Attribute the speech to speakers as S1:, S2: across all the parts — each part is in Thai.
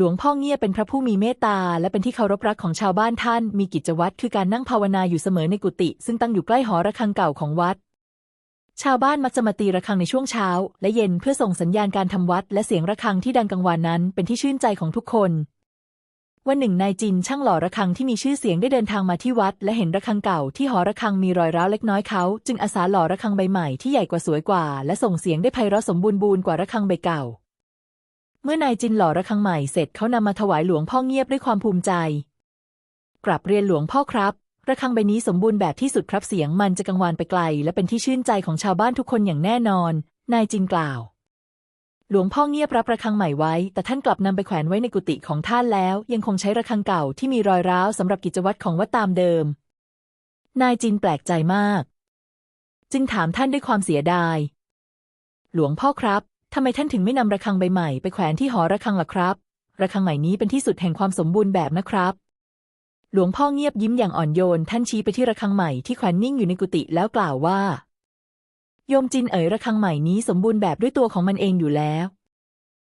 S1: หลวงพ่อเงียเป็นพระผู้มีเมตตา และเป็นที่เคารพรักของชาวบ้านท่าน มีกิจวัตรคือการนั่งภาวนาอยู่เสมอในกุฏิซึ่งตั้งอยู่ใกล้หอระฆังเก่าของวัด ชาวบ้านมักจะมาตีระฆังในช่วงเช้า และเย็นเพื่อส่งสัญญาณการทำวัด และเสียงระฆังที่ดังกังวานนั้นเป็นที่ชื่นใจของทุกคน วันหนึ่งนายจินช่างหล่อระฆังที่มีชื่อเสียงได้เดินทางมาที่วัด และเห็นระฆังเก่าที่หอระฆังมีรอยร้าวเล็กน้อยเขาจึงอาสาหล่อระฆังใบใหม่ที่ใหญ่กว่าสวยกว่า และส่งเสียงได้ไพเราะสมบูรณ์บูรณ์กว่าระฆังใบเก่า เมื่อนายจินหล่อระฆังใหม่เสร็จเขานำมาถวายหลวงพ่อเงียบด้วยความภูมิใจกราบเรียนหลวงพ่อครับ ระฆังใบนี้สมบูรณ์แบบที่สุดครับเสียงมันจะกังวานไปไกล และเป็นที่ชื่นใจของชาวบ้านทุกคนอย่างแน่นอน นายจินกล่าว หลวงพ่อเงียบรับระฆังใหม่ไว้ แต่ท่านกลับนำไปแขวนไว้ในกุฏิของท่านแล้ว ยังคงใช้ระฆังเก่าที่มีรอยร้าวสำหรับกิจวัตรของวัดตามเดิม นายจินแปลกใจมาก จึงถามท่านด้วยความเสียดาย หลวงพ่อครับ ทำไมท่านถึงไม่นำระฆังใบใหม่ไปแขวนที่หอระฆังล่ะครับ ระฆังใหม่นี้เป็นที่สุดแห่งความสมบูรณ์แบบนะครับ หลวงพ่อเงียบยิ้มอย่างอ่อนโยน ท่านชี้ไปที่ระฆังใหม่ที่แขวนนิ่งอยู่ในกุฏิแล้วกล่าวว่า โยมจินเอ๋ยระฆังใหม่นี้สมบูรณ์แบบด้วยตัวของมันเองอยู่แล้ว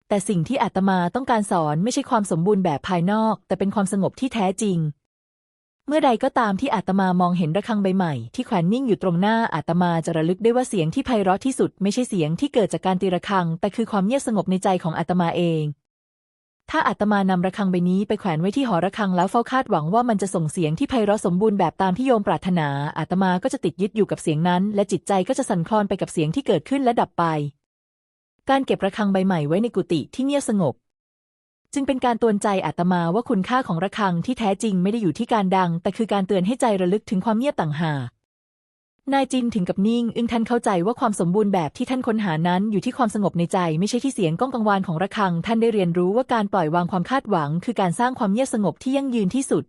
S1: แต่สิ่งที่อาตมาต้องการสอนไม่ใช่ความสมบูรณ์แบบภายนอก แต่เป็นความสงบที่แท้จริง เมื่อใดก็ตามที่อาตมามองเห็นระฆังใบใหม่ที่แขวนนิ่งอยู่ตรงหน้าอาตมาจะระลึกได้ว่าเสียงที่ไพเราะที่สุดไม่ใช่เสียงที่เกิดจากการตีระฆัง แต่คือความเงียบสงบในใจของอาตมาเอง ถ้าอาตมานำระฆังใบนี้ไปแขวนไว้ที่หอระฆังแล้วเฝ้าคาดหวังว่ามันจะส่งเสียงที่ไพเราะสมบูรณ์แบบตามที่โยมปรารถนาอาตมาก็จะติดยึดอยู่กับเสียงนั้น และจิตใจก็จะสั่นคลอนไปกับเสียงที่เกิดขึ้นและดับไป การเก็บระฆังใบใหม่ไว้ในกุฏิที่เงียบสงบ จึงเป็นการตวนใจอาตมาว่าคุณค่าของระฆังที่แท้จริงไม่ได้อยู่ที่การดัง แต่คือการเตือนให้ใจระลึกถึงความเงียบต่างหากนายจินถึงกับนิ่ง อึ้งท่านเข้าใจว่าความสมบูรณ์แบบที่ท่านค้นหานั้นอยู่ที่ความสงบในใจ ไม่ใช่ที่เสียงก้องกังวานของระฆัง ท่านได้เรียนรู้ว่าการปล่อยวางความคาดหวัง คือการสร้างความเงียบสงบที่ยั่งยืนที่สุด